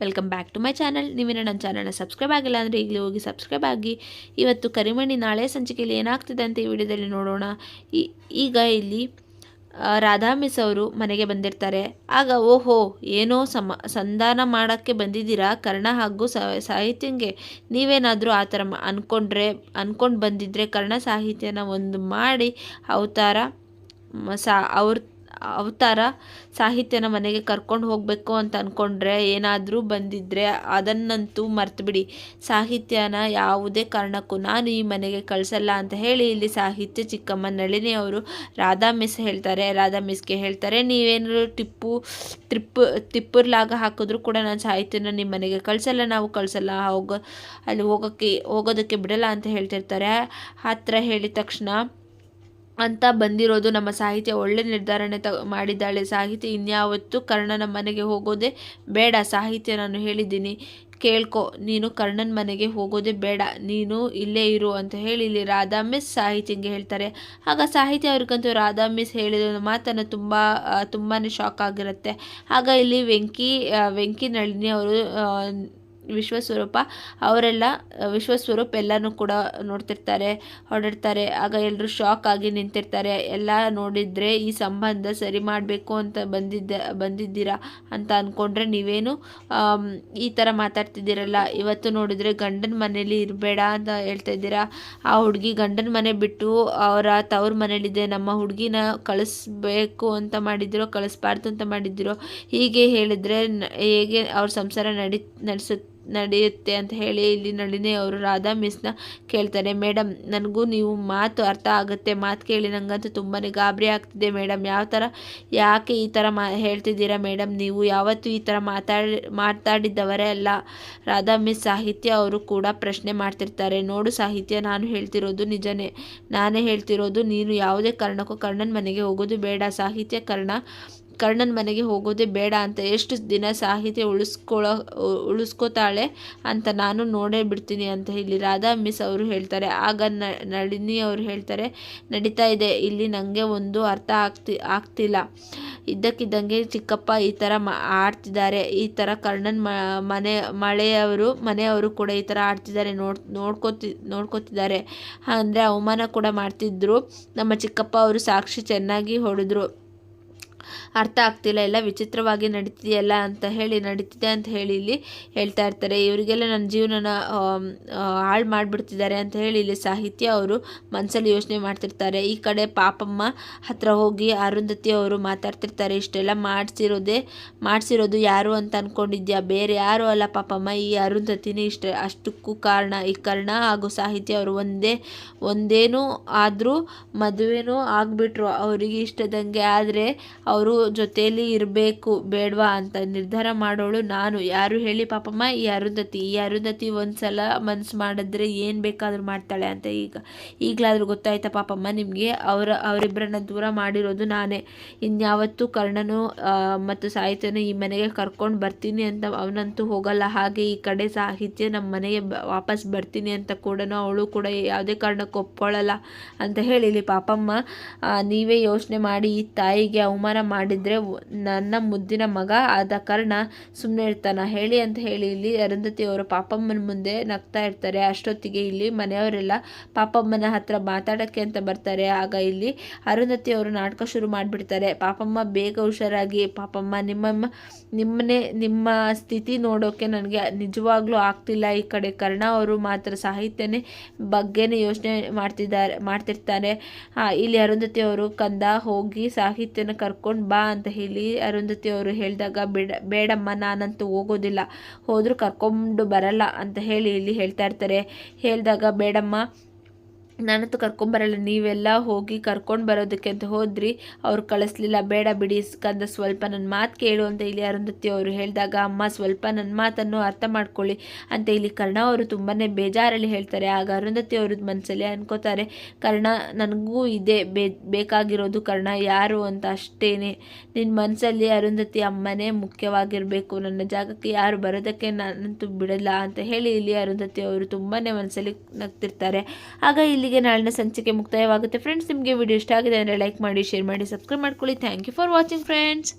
Welcome back to my channel ನೀವೇನೋ ನನ್ನ ಚಾನಲ್ನ ಸಬ್ಸ್ಕ್ರೈಬ್ ಆಗಿಲ್ಲ ಅಂದರೆ ಈಗಲೇ ಹೋಗಿ ಸಬ್ಸ್ಕ್ರೈಬ್ ಆಗಿ. ಇವತ್ತು ಕರಿಮಣಿ ನಾಳೆ ಸಂಚಿಕೆಯಲ್ಲಿ ಏನಾಗ್ತಿದೆ ಅಂತ ಈ ವಿಡಿಯೋದಲ್ಲಿ ನೋಡೋಣ. ಈ- ಈಗ ಇಲ್ಲಿ ರಾಧಾ ಮಿಸ್ ಅವರು ಮನೆಗೆ ಬಂದಿರ್ತಾರೆ. ಆಗ ಓಹೋ, ಏನೋ ಸಮ, ಸಂಧಾನ ಮಾಡೋಕ್ಕೆ ಬಂದಿದ್ದೀರಾ? ಕರ್ಣ ಹಾಗೂ ಸಾಹಿತ್ಯಂಗೆ ನೀವೇನಾದರೂ ಆ ಥರ ಅಂದ್ಕೊಂಡ್ರೆ ಅಂದ್ಕೊಂಡು ಬಂದಿದ್ದರೆ ಕರ್ಣ ಸಾಹಿತ್ಯನ ಒಂದು ಮಾಡಿ, ಅವತಾರ ಸಾ, ಅವ್ರ ಅವತಾರ ಸಾಹಿತ್ಯನ ಮನೆಗೆ ಕರ್ಕೊಂಡು ಹೋಗಬೇಕು ಅಂತ ಅಂದ್ಕೊಂಡ್ರೆ ಏನಾದರೂ ಬಂದಿದ್ದರೆ ಅದನ್ನಂತೂ ಮರ್ತುಬಿಡಿ. ಸಾಹಿತ್ಯನ ಯಾವುದೇ ಕಾರಣಕ್ಕೂ ನಾನು ಈ ಮನೆಗೆ ಕಳಿಸಲ್ಲ ಅಂತ ಹೇಳಿ ಇಲ್ಲಿ ಸಾಹಿತ್ಯ ಚಿಕ್ಕಮ್ಮ ನಳಿನಿ ಅವರು ರಾಧಾ ಮಿಸ್ ಹೇಳ್ತಾರೆ. ರಾಧಾ ಮಿಸ್ಗೆ ಹೇಳ್ತಾರೆ, ನೀವೇನಾದ್ರು ಟಿಪ್ಪು ಟ್ರಿಪ್ ತಿಪ್ಪರ್ಲಾಗ ಹಾಕಿದ್ರು ಕೂಡ ನಾನು ಸಾಹಿತ್ಯನ ನಿಮ್ಮ ಮನೆಗೆ ಕಳಿಸಲ್ಲ, ನಾವು ಕಳಿಸಲ್ಲ, ಹೋಗ, ಅಲ್ಲಿ ಹೋಗೋಕ್ಕೆ ಹೋಗೋದಕ್ಕೆ ಬಿಡಲ್ಲ ಅಂತ ಹೇಳ್ತಿರ್ತಾರೆ. ಹತ್ರ ಹೇಳಿದ ತಕ್ಷಣ ಅಂತ ಬಂದಿರೋದು ನಮ್ಮ ಸಾಹಿತ್ಯ ಒಳ್ಳೆ ನಿರ್ಧಾರನೆ ತ, ಮಾಡಿದ್ದಾಳೆ. ಸಾಹಿತ್ಯ ಇನ್ಯಾವತ್ತೂ ಕರ್ಣನ ಮನೆಗೆ ಹೋಗೋದೇ ಬೇಡ. ಸಾಹಿತ್ಯ ನಾನು ಹೇಳಿದ್ದೀನಿ. ಕೇಳ್ಕೊ. ನೀನು ಕರ್ಣನ ಮನೆಗೆ ಹೋಗೋದೇ ಬೇಡ. ನೀನು ಇಲ್ಲೇ ಇರು ಅಂತ ಹೇಳಿ ಇಲ್ಲಿ ರಾಧಾ ಮಿಸ್ ಸಾಹಿತ್ಯಂಗೆ ಹೇಳ್ತಾರೆ. ಆಗ ಸಾಹಿತ್ಯ ಅವ್ರಿಗಂತೂ ರಾಧಾ ಮಿಸ್ ಹೇಳಿದ ಮಾತನ್ನು ತುಂಬ ತುಂಬಾ ಶಾಕ್ ಆಗಿರುತ್ತೆ. ಆಗ ಇಲ್ಲಿ ವೆಂಕಿ ವೆಂಕಿ ನಳಿನಿ ಅವರು ವಿಶ್ವಸ್ವರೂಪ, ಅವರೆಲ್ಲ ವಿಶ್ವ ವಿಶ್ವಸ್ವರೂಪ್ ಎಲ್ಲನೂ ಕೂಡ ನೋಡ್ತಿರ್ತಾರೆ ಹೊರಡಿರ್ತಾರೆ ಆಗ ಎಲ್ಲರೂ ಶಾಕ್ ಆಗಿ ನಿಂತಿರ್ತಾರೆ. ಎಲ್ಲ ನೋಡಿದರೆ ಈ ಸಂಬಂಧ ಸರಿ ಮಾಡಬೇಕು ಅಂತ ಬಂದಿದ್ದ, ಬಂದಿದ್ದೀರಾ ಅಂತ ಅಂದ್ಕೊಂಡ್ರೆ ನೀವೇನು ಈ ಥರ ಮಾತಾಡ್ತಿದ್ದೀರಲ್ಲ. ಇವತ್ತು ನೋಡಿದರೆ ಗಂಡನ ಮನೇಲಿ ಇರಬೇಡ ಅಂತ ಹೇಳ್ತಾ ಇದ್ದೀರಾ. ಆ ಹುಡುಗಿ ಗಂಡನ ಮನೆ ಬಿಟ್ಟು ಅವರ ತವ್ರ ಮನೇಲಿದೆ. ನಮ್ಮ ಹುಡುಗಿನ ಕಳಿಸ್ಬೇಕು ಅಂತ ಮಾಡಿದ್ರೋ, ಕಳಿಸ್ಬಾರ್ದು ಅಂತ ಮಾಡಿದ್ದಿರೋ ಹೀಗೆ ಹೇಳಿದರೆ ಹೇಗೆ ಅವ್ರ ಸಂಸಾರ ನಡಿ, ನಡೆಸುತ್ತೆ? ನಡೆಯುತ್ತೆ ಅಂತ ಹೇಳಿ ಇಲ್ಲಿ ನಳಿನಿ ಅವರು ರಾಧಾ ಮಿಸ್ನ ಕೇಳ್ತಾರೆ. ಮೇಡಮ್ ನನಗೂ ನೀವು ಮಾತು ಅರ್ಥ ಆಗುತ್ತೆ. ಮಾತು ಕೇಳಿ ನನಗಂತೂ ತುಂಬಾ ಗಾಬರಿ ಆಗ್ತಿದೆ ಮೇಡಮ್ ಯಾವ ಥರ ಯಾಕೆ ಈ ಥರ ಮಾ, ಹೇಳ್ತಿದ್ದೀರಾ ಮೇಡಮ್ ನೀವು ಯಾವತ್ತೂ ಈ ಥರ ಮಾತಾಡಿ, ಮಾತಾಡಿದ್ದವರೇ ಅಲ್ಲ. ರಾಧಾ ಮಿಸ್ ಸಾಹಿತ್ಯ ಅವರು ಕೂಡ ಪ್ರಶ್ನೆ ಮಾಡ್ತಿರ್ತಾರೆ. ನೋಡು ಸಾಹಿತ್ಯ, ನಾನು ಹೇಳ್ತಿರೋದು ನಿಜನೇ. ನಾನೇ ಹೇಳ್ತಿರೋದು, ನೀನು ಯಾವುದೇ ಕಾರಣಕ್ಕೂ ಕರ್ಣನ ಮನೆಗೆ ಹೋಗೋದು ಬೇಡ. ಸಾಹಿತ್ಯ ಕರ್ಣ ಕರ್ಣನ ಮನೆಗೆ ಹೋಗೋದೇ ಬೇಡ ಅಂತ ಎಷ್ಟು ದಿನ ಸಾಹಿತ್ಯ ಉಳಿಸ್ಕೊಳ್ಳೋ ಉಳಿಸ್ಕೋತಾಳೆ ಅಂತ ನಾನು ನೋಡೇ ಬಿಡ್ತೀನಿ ಅಂತ ಇಲ್ಲಿ ರಾಧಾ, ಮಿಸ್ ಅವರು ಹೇಳ್ತಾರೆ. ಆಗ ನಳಿನಿ ಅವರು ಹೇಳ್ತಾರೆ, ನಡೀತಾ ಇದೆ, ಇಲ್ಲಿ ನನಗೆ ಒಂದು ಅರ್ಥ ಆಗ್ತಿ, ಆಗ್ತಿಲ್ಲ. ಇದ್ದಕ್ಕಿದ್ದಂಗೆ ಚಿಕ್ಕಪ್ಪ ಈ ಥರ ಆಡ್ತಿದ್ದಾರೆ. ಈ ಥರ ಕರ್ಣನ್ ಮನೆ, ಮಳೆಯವರು, ಮನೆಯವರು ಕೂಡ ಈ ಥರ ಆಡ್ತಿದ್ದಾರೆ, ನೋಡ್, ನೋಡ್ಕೋತಿ, ನೋಡ್ಕೋತಿದ್ದಾರೆ. ಅಂದರೆ ಅವಮಾನ ಕೂಡ ಮಾಡ್ತಿದ್ರು. ನಮ್ಮ ಚಿಕ್ಕಪ್ಪ ಅವರು ಸಾಕ್ಷಿ ಚೆನ್ನಾಗಿ ಹೊಡೆದ್ರು. ಅರ್ಥ ಆಗ್ತಿಲ್ಲ, ಎಲ್ಲ ವಿಚಿತ್ರವಾಗಿ ನಡೀತಿದೆಯಲ್ಲ ಅಂತ ಹೇಳಿ, ನಡೀತಿದೆ ಅಂತ ಹೇಳಿ ಇಲ್ಲಿ ಹೇಳ್ತಾ ಇರ್ತಾರೆ. ಇವರಿಗೆಲ್ಲ ನನ್ನ ಜೀವನನ ಹಾಳು ಮಾಡಿಬಿಡ್ತಿದ್ದಾರೆ ಅಂತ ಹೇಳಿ ಇಲ್ಲಿ ಸಾಹಿತ್ಯ ಅವರು ಮನಸ್ಸಲ್ಲಿ ಯೋಚನೆ ಮಾಡ್ತಿರ್ತಾರೆ. ಈ ಕಡೆ ಪಾಪಮ್ಮ ಹತ್ರ ಹೋಗಿ ಅರುಂಧತಿ ಅವರು ಮಾತಾಡ್ತಿರ್ತಾರೆ, ಇಷ್ಟೆಲ್ಲ ಮಾಡಿಸಿರೋದೇ, ಮಾಡಿಸಿರೋದು ಯಾರು ಅಂತ ಅಂದ್ಕೊಂಡಿದ್ಯಾ ಬೇರೆ ಯಾರು ಅಲ್ಲ ಪಾಪಮ್ಮ? ಈ ಅರುಂಧತಿನೇ ಇಷ್ಟ, ಅಷ್ಟಕ್ಕೂ ಕಾರಣ. ಈ ಕರ್ಣ ಹಾಗೂ ಸಾಹಿತ್ಯ ಅವರು ಒಂದೇ, ಒಂದೇನೂ ಆದರೂ ಮದುವೆನೂ ಆಗಿಬಿಟ್ರು. ಅವರಿಗೆ ಇಷ್ಟದಂಗೆ. ಆದರೆ ಅವರು ಜೊತೆಯಲ್ಲಿ ಇರಬೇಕು ಬೇಡವಾ ಅಂತ ನಿರ್ಧಾರ ಮಾಡೋಳು ನಾನು. ಯಾರು ಹೇಳಿ, ಪಾಪಮ್ಮ, ಈ ಅರುಂಧತಿ ಈ ಅರುಂಧತಿ ಒಂದು ಸಲ ಮನ್ಸು ಮಾಡಿದ್ರೆ ಏನು ಬೇಕಾದರೂ ಮಾಡ್ತಾಳೆ ಅಂತ ಈಗ, ಈಗಲಾದರೂ ಗೊತ್ತಾಯ್ತಾ ಪಾಪಮ್ಮ ನಿಮಗೆ? ಅವರ ಅವರಿಬ್ಬರನ್ನ ದೂರ ಮಾಡಿರೋದು ನಾನೇ. ಇನ್ಯಾವತ್ತೂ ಕರ್ಣನು ಮತ್ತು ಸಾಹಿತ್ಯನ ಈ ಮನೆಗೆ ಕರ್ಕೊಂಡು ಬರ್ತೀನಿ ಅಂತ ಅವನಂತೂ ಹೋಗಲ್ಲ. ಹಾಗೆ ಈ ಕಡೆ ಸಾಹಿತ್ಯ ನಮ್ಮ ಮನೆಗೆ ವಾಪಸ್ ಬರ್ತೀನಿ ಅಂತ ಕೂಡ ಅವಳು ಕೂಡ ಯಾವುದೇ ಕಾರಣಕ್ಕೆ ಒಪ್ಕೊಳ್ಳಲ್ಲ ಅಂತ ಹೇಳಿ ಪಾಪಮ್ಮ. ನೀವೇ ಯೋಚನೆ ಮಾಡಿ ಈ ತಾಯಿಗೆ ಅವಮಾನ ಮಾಡಿದರೆ ನನ್ನ ಮುದ್ದಿನ ಮಗ ಆದ ಕಾರಣ ಸುಮ್ಮನೆ ಇರ್ತಾನ. ಹೇಳಿ ಅಂತ ಹೇಳಿ ಇಲ್ಲಿ ಅರುಂಧತಿ ಅವರು ಪಾಪಮ್ಮನ ಮುಂದೆ ನಗ್ತಾ ಇರ್ತಾರೆ. ಅಷ್ಟೊತ್ತಿಗೆ ಇಲ್ಲಿ ಮನೆಯವರೆಲ್ಲ ಪಾಪಮ್ಮನ ಹತ್ರ ಮಾತಾಡೋಕ್ಕೆ ಅಂತ ಬರ್ತಾರೆ. ಆಗ ಇಲ್ಲಿ ಅರುಂಧತಿ ಅವರು ನಾಟಕ ಶುರು ಮಾಡಿಬಿಡ್ತಾರೆ. ಪಾಪಮ್ಮ ಬೇಗ ಹುಷಾರಾಗಿ, ಪಾಪಮ್ಮ ನಿಮ್ಮಮ್ಮ ನಿಮ್ಮನೆ, ನಿಮ್ಮ ಸ್ಥಿತಿ ನೋಡೋಕ್ಕೆ ನನಗೆ ನಿಜವಾಗ್ಲೂ ಆಗ್ತಿಲ್ಲ. ಈ ಕಡೆ ಕರ್ಣ ಅವರು ಮಾತ್ರ ಸಾಹಿತ್ಯನೇ ಬಗ್ಗೆನೇ ಯೋಚನೆ ಮಾಡ್ತಿದ್ದಾರೆ, ಮಾಡ್ತಿರ್ತಾರೆ. ಇಲ್ಲಿ ಅರುಂಧತಿ ಅವರು ಕಂದ ಹೋಗಿ ಸಾಹಿತ್ಯನ ಕರ್ಕೊಂಡು ಬಾ ಅಂತ ಹೇಳಿ ಅರುಂಧತಿ ಅವರು ಹೇಳಿದಾಗ, ಬೇಡ, ಬೇಡಮ್ಮ, ನಾನಂತೂ ಹೋಗೋದಿಲ್ಲ. ಹೋದರೂ ಕರ್ಕೊಂಡು ಬರಲ್ಲ ಅಂತ ಹೇಳಿ ಇಲ್ಲಿ ಹೇಳ್ತಾ ಇರ್ತಾರೆ. ಹೇಳಿದಾಗ, ಬೇಡಮ್ಮ ನಾನಂತೂ ಕರ್ಕೊಂಬರಲ್ಲ ನೀವೆಲ್ಲ ಹೋಗಿ ಕರ್ಕೊಂಡು ಬರೋದಕ್ಕೆ ಅಂತ ಹೋದ್ರಿ. ಅವ್ರು ಕಳಿಸ್ಲಿಲ್ಲ. ಬೇಡ ಬಿಡಿ ಕಂದ ಸ್ವಲ್ಪ ನನ್ನ ಮಾತು ಕೇಳು ಅಂತ ಇಲ್ಲಿ ಅರುಂಧತಿ ಅವರು ಹೇಳಿದಾಗ, ಅಮ್ಮ, ಸ್ವಲ್ಪ ನನ್ನ ಮಾತನ್ನು ಅರ್ಥ ಮಾಡ್ಕೊಳ್ಳಿ ಅಂತ ಇಲ್ಲಿ ಕರ್ಣ ಅವರು ತುಂಬಾ ಬೇಜಾರಲ್ಲಿ ಹೇಳ್ತಾರೆ. ಆಗ ಅರುಂಧತಿ ಅವ್ರದ್ದು ಮನಸ್ಸಲ್ಲಿ ಅನ್ಕೋತಾರೆ, ಕರ್ಣ, ನನಗೂ ಇದೆ. ಬೇಕಾಗಿರೋದು ಕರ್ಣ ಯಾರು ಅಂತ ಅಷ್ಟೇನೆ. ನಿನ್ನ ಮನಸ್ಸಲ್ಲಿ ಅರುಂಧತಿ ಅಮ್ಮನೇ ಮುಖ್ಯವಾಗಿರಬೇಕು. ನನ್ನ ಜಾಗಕ್ಕೆ ಯಾರು ಬರೋದಕ್ಕೆ ನಾನಂತೂ ಬಿಡಲ್ಲ ಅಂತ ಹೇಳಿ ಇಲ್ಲಿ ಅರುಂಧತಿ ಅವರು ತುಂಬಾ ಮನಸ್ಸಲ್ಲಿ ನಗ್ತಿರ್ತಾರೆ. ಆಗ ಇಲ್ಲಿಗೆ ನಾಳಿನ ಸಂಚಿಕೆ ಮುಕ್ತಾಯವಾಗುತ್ತೆ. ಫ್ರೆಂಡ್ಸ್ ನಿಮಗೆ ವಿಡಿಯೋ ಇಷ್ಟ ಆಗಿದೆ ಅಂದರೆ ಲೈಕ್ ಮಾಡಿ ಶೇರ್ ಮಾಡಿ ಸಬ್ಸ್ಕ್ರೈಬ್ ಮಾಡ್ಕೊಳ್ಳಿ. Thank you for watching friends